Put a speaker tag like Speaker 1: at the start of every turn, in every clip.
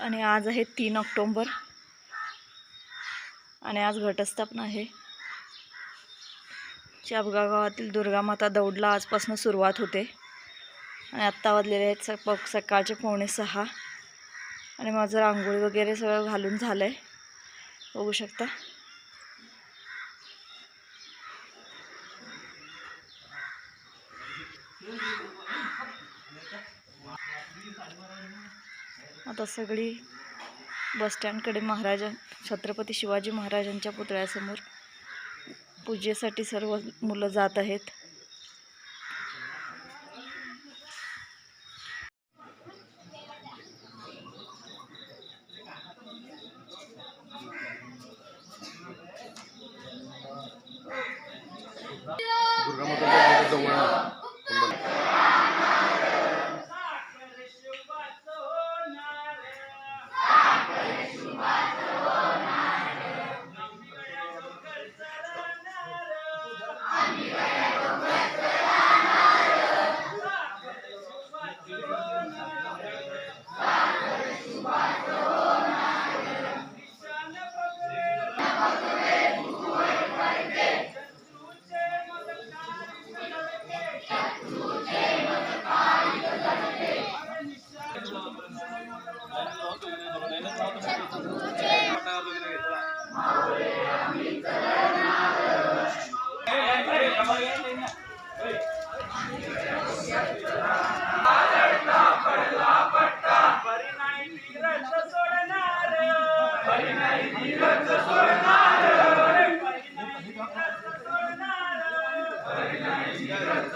Speaker 1: आणि आज आहे तीन ऑक्टोंबर. आणि आज घटस्थापना आहे. चापगाव गावातील दुर्गामाता दौडला आजपासून सुरुवात होते. आणि आत्ता वाजलेले आहेत सक सकाळचे पावणे सहा. आणि माझं रांगोळी वगैरे सगळं घालून झालं आहे बघू शकता. आता सगळी बसस्टँडकडे महाराजा छत्रपती शिवाजी महाराजांच्या पुतळ्यासमोर पूजेसाठी सर्व मुलं जात आहेत.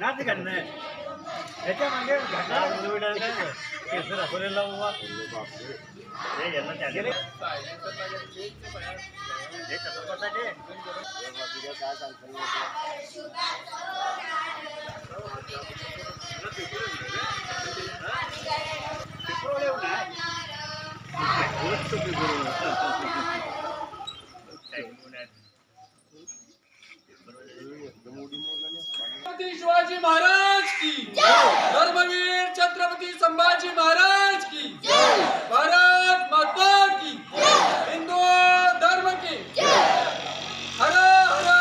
Speaker 2: ರಾಜಕಣ್ಣ याच्या मागे घटना घडविणार केसर दाखवलेला बाबा
Speaker 3: हे यांना त्याने
Speaker 2: काय सांगतो छत्रपती शिवाजी
Speaker 3: महाराज की
Speaker 4: धर्मवीर छत्रपती
Speaker 3: संभाजी महाराज की
Speaker 4: भारत माता की हिंदू
Speaker 3: धर्म की हर हर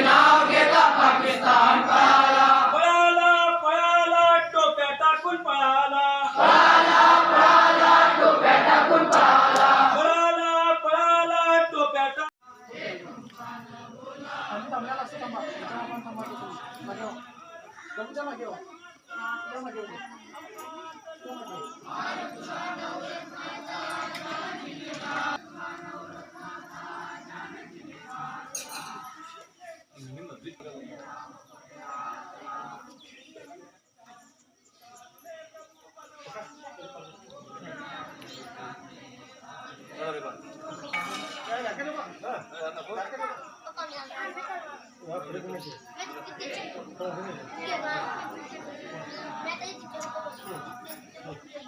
Speaker 3: नाव घेता
Speaker 5: पाकिस्तान पळाला पळाला पळाला टोप्या टाकून पळाला पळाला पळाला टोप्या टाकून पळाला पळाला पळाला टोप्या टाकून
Speaker 6: Thank you.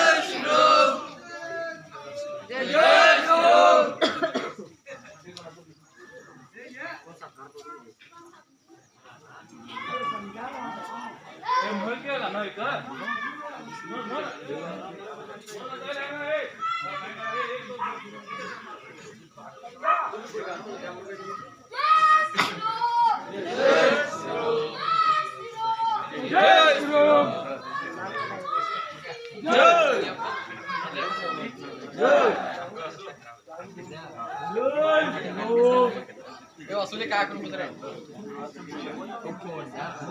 Speaker 6: Eu assumo de cara que não poderia.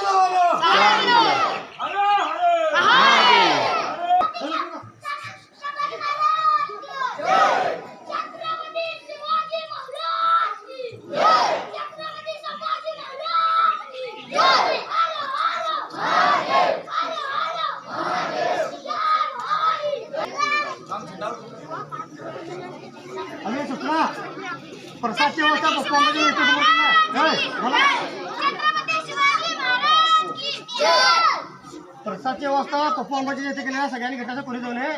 Speaker 5: Glória! जय
Speaker 6: वाजता व्यवस्था पप्पामध्ये केलेल्या सगळ्यांनी घटाचं कोणी जाऊ नये.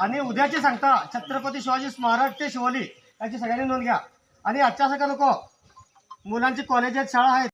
Speaker 6: आणि उद्याची सांगता छत्रपती शिवाजी स्मारक ते शिवोली याची सगळ्यांनी नोंद घ्या. आणि आजच्या सगळ्या नको मुलांची कॉलेज आहेत शाळा आहेत.